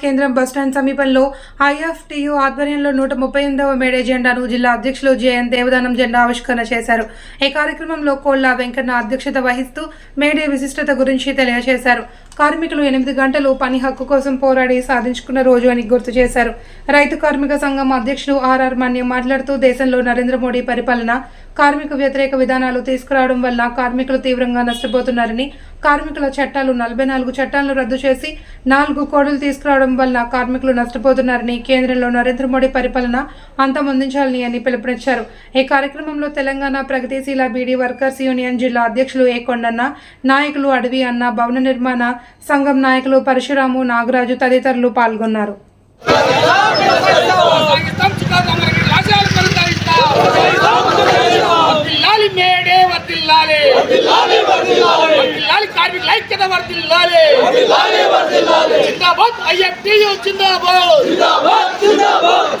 కేంద్రం బస్టాండ్ సమీపంలో ఐఎఫ్టీయూ ఆధ్వర్యంలో నూట ముప్పై ఎనిమిదవ మేడే జెండాను జిల్లా అధ్యక్షులు జేఎన్ దేవదానం జెండా ఆవిష్కరణ చేశారు. ఈ కార్యక్రమంలో కోళ్ళ వెంకన్న అధ్యక్షత వహిస్తూ మేడే విశిష్టత గురించి తెలియజేశారు. కార్మికులు ఎనిమిది గంటలు పని హక్కు కోసం పోరాడి సాధించుకున్న రోజు అని గుర్తు చేశారు. రైతు కార్మిక సంఘం అధ్యక్షుడు ఆర్ఆర్ మన్యం మాట్లాడుతూ దేశంలో నరేంద్ర మోడీ పరిపాలన కార్మిక వ్యతిరేక విధానాలు తీసుకురావడం వల్ల కార్మికులు తీవ్రంగా నష్టపోతున్నారని కార్మికుల చట్టాలు నలభై నాలుగు చట్టాలను రద్దు చేసి నాలుగు కోడలు తీసుకురావడం వల్ల కార్మికులు నష్టపోతున్నారని కేంద్రంలో నరేంద్ర మోడీ పరిపాలన అంతమొందించాలని అని పిలుపునిచ్చారు. ఈ కార్యక్రమంలో తెలంగాణ ప్రగతిశీల బీడీ వర్కర్స్ యూనియన్ జిల్లా అధ్యక్షులు ఏ కొండన్న నాయకులు అడవి అన్న భవన నిర్మాణ సంఘం నాయకులు పరశురాము నాగరాజు తదితరులు పాల్గొన్నారు. కార్మికుల ఐక్యత వర్ధిల్లాలి జిందాబాద్ ఐఎఫ్టియు జిందాబాద్.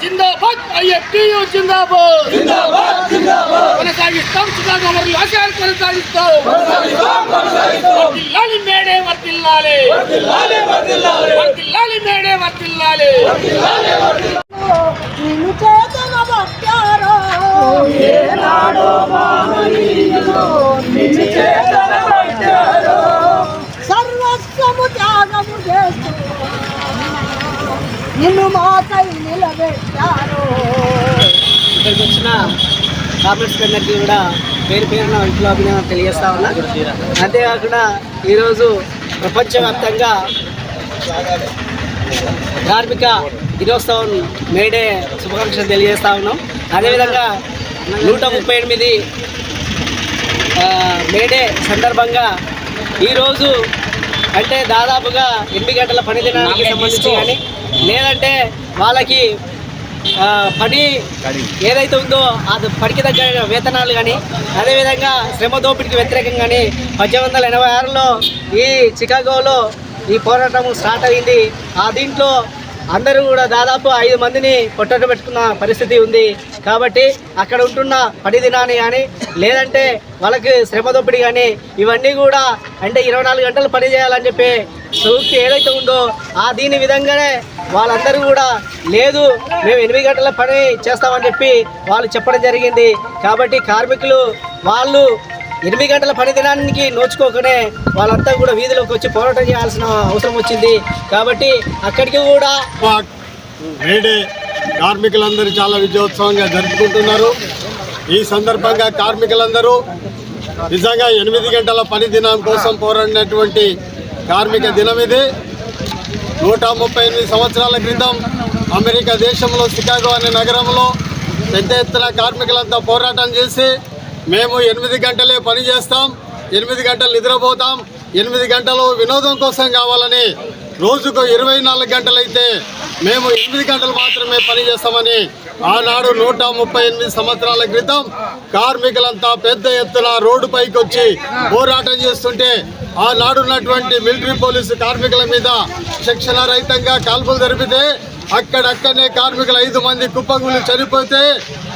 జిందాబాద్ ఐఎఫ్టియు జిందాబాద్. కొనసాగిస్తాం చికాగో అమరుల ఆశయాలు కొనసాగిస్తాం. వర్ధిల్లాలి మేడే వర్ధిల్లాలి వర్ధిల్లాలి మేడే వర్ధిల్లాలి నిన్ను చేతన భక్తారో సర్వస్వము నిలబెట్టారు ఇక్కడికి వచ్చిన కామెంట్స్ అందరికీ కూడా పేరు పేరున ఇంట్లో అభినందన తెలియజేస్తా ఉన్నా. అంతేకాకుండా ఈరోజు ప్రపంచవ్యాప్తంగా కార్మిక దినోత్సవం మేడే శుభాకాంక్షలు తెలియజేస్తా ఉన్నాం. అదేవిధంగా నూట ముప్పై ఎనిమిది మేడే సందర్భంగా ఈరోజు అంటే దాదాపుగా ఎనిమిది గంటల పని దినానికి సంబంధించి కానీ లేదంటే వాళ్ళకి పని ఏదైతే ఉందో అది పనికి తగ్గ వేతనాలు కానీ అదేవిధంగా శ్రమ దోపిడికి వ్యతిరేకంగా కానీ పద్దెనిమిది వందల ఎనభై ఆరులో ఈ చికాగోలో ఈ పోరాటం స్టార్ట్ అయింది. ఆ దీంట్లో అందరూ కూడా దాదాపు ఐదు మందిని పొట్టట పెట్టుకున్న పరిస్థితి ఉంది. కాబట్టి అక్కడ ఉంటున్న పని దినాన్ని కానీ లేదంటే వాళ్ళకి శ్రమ దోపిడి కానీ ఇవన్నీ కూడా అంటే ఇరవై నాలుగు గంటలు పని చేయాలని చెప్పి సూక్తి ఏదైతే ఉందో ఆ దీని విధంగానే వాళ్ళందరూ కూడా లేదు మేము ఎనిమిది గంటల పని చేస్తామని చెప్పి వాళ్ళు చెప్పడం జరిగింది. కాబట్టి కార్మికులు వాళ్ళు ఎనిమిది గంటల పని దినానికి నోచుకోకనే వాళ్ళంతా కూడా వీధిలోకి వచ్చి పోరాటం చేయాల్సిన అవసరం వచ్చింది. కాబట్టి అక్కడికి కూడా మేడే కార్మికులందరూ చాలా విజయోత్సవంగా జరుపుకుంటున్నారు. ఈ సందర్భంగా కార్మికులందరూ నిజంగా ఎనిమిది గంటల పని దినం కోసం పోరాడినటువంటి కార్మిక దినం ఇది నూట ముప్పై ఎనిమిది సంవత్సరాల క్రితం అమెరికా దేశంలో షికాగో అనే నగరంలో పెద్ద ఎత్తున కార్మికులంతా పోరాటం చేసి మేము ఎనిమిది గంటలే పని చేస్తాం ఎనిమిది గంటలు నిద్రపోతాం ఎనిమిది గంటలు వినోదం కోసం కావాలని రోజుకు ఇరవై నాలుగు గంటలైతే మేము ఎనిమిది గంటలు మాత్రమే పని చేస్తామని ఆనాడు నూట ముప్పై ఎనిమిది సంవత్సరాల క్రితం కార్మికులంతా పెద్ద ఎత్తున రోడ్డు పైకి వచ్చి పోరాటం చేస్తుంటే ఆనాడు ఉన్నటువంటి మిలిటరీ పోలీసు కార్మికుల మీద శిక్షణ రహితంగా కాల్పులు జరిపితే అక్కడక్కడనే కార్మికులు ఐదు మంది కుప్పగులు చనిపోతే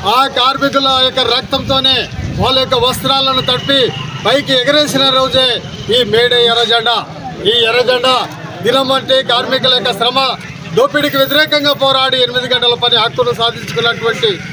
ఆ కార్మికుల యొక్క రక్తంతోనే వాళ్ళ యొక్క వస్త్రాలను తడిపి పైకి ఎగరేసిన రోజే ఈ మేడే ఎర్రజెండా. ఈ ఎర్రజెండా దినం అంటే కార్మికుల యొక్క శ్రమ దోపిడీకి వ్యతిరేకంగా పోరాడి ఎనిమిది గంటల పని హక్కును సాధించుకున్నటువంటి